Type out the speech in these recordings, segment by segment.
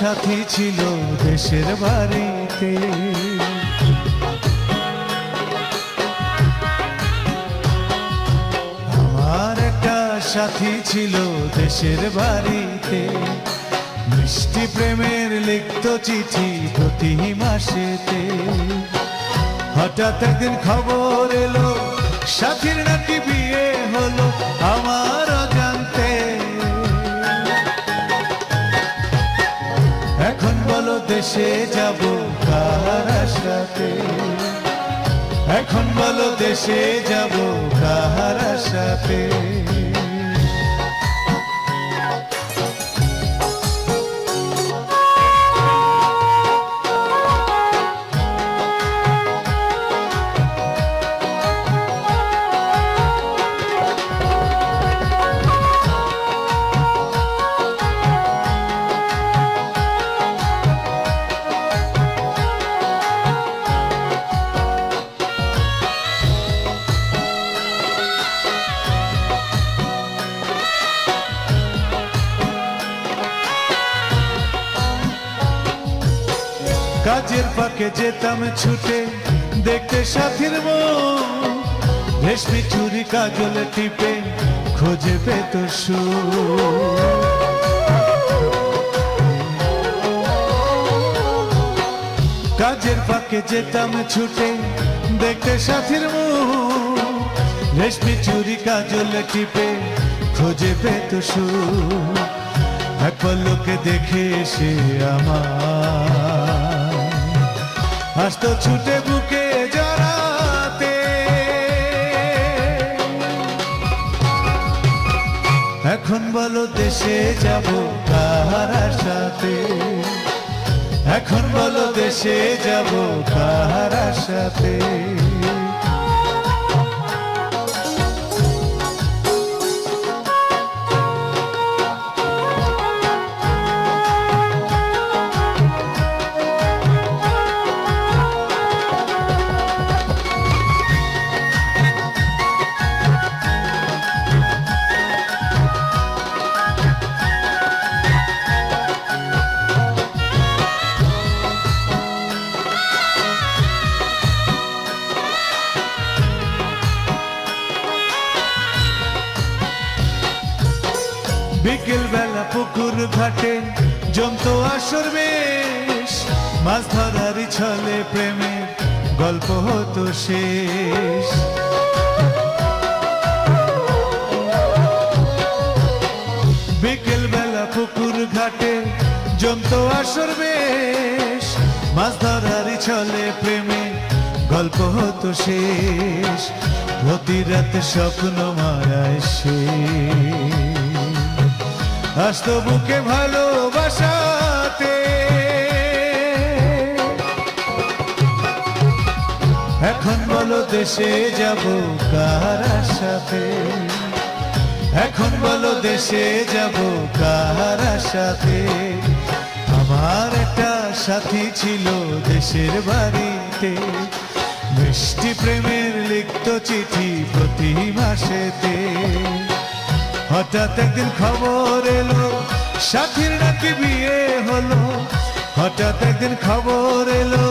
সাথী ছিল দেশের বাড়িতে। আমার একটা সাথী ছিল দেশের বাড়িতে। মিষ্টি প্রেমের লিখত চিঠি প্রতি মাসেতে। হঠাৎ একদিন খবর এলো, সাথীর নাকি বিয়ে সাথে। এখন বলো দেশে যাব কাহার সাথে? কাজের পাকে যেতাম ছুটে, দেখতে সাথীর রেশমি চুরি কাজল টিপে, খোঁজে পেত কাজের পাকে যেতাম ছুটে, দেখতে সাথীর রেশমি চুরি কাজল টিপে, খোঁজে পেত সুর এক পল্লকে দেখে সে আমার হাসতো ছুটে বুকে জড়াতে। এখন বলো দেশে যাব কার সাথে এখন বলো দেশে যাব কার সাথে বিকেল বেলা পুকুর ঘাটে জমতো আসর বেশ, মাছ ধরারই ছলে প্রেমে গল্প হতো শেষ। বিকেল বেলা পুকুর ঘাটে জমতো আসর বেশ, মাছ ধরারই ছলে প্রেমে গল্প হতো শেষ। প্রতি রাতে স্বপ্ন মারায় শেষ। আসতো বুকে ভালোবাসাতে। এখন বলো দেশে যাব কার সাথে এখন বলো দেশে যাব কার সাথে আমার একটা সাথী ছিল দেশের বাড়িতে। মিষ্টি প্রেমের লিখত চিঠি প্রতি মাসেতে। হঠাৎ একদিন খবর এলো, সাথীর নাকি বিয়ে হলো। হঠাৎ একদিন খবর এলো,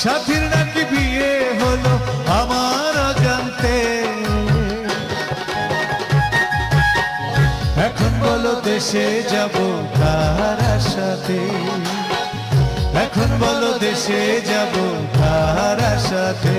সাথীর নাকি বিয়ে হলো, আমার জানতে এখন বলো দেশে যাব কার সাথে এখন বলো দেশে যাব কার সাথে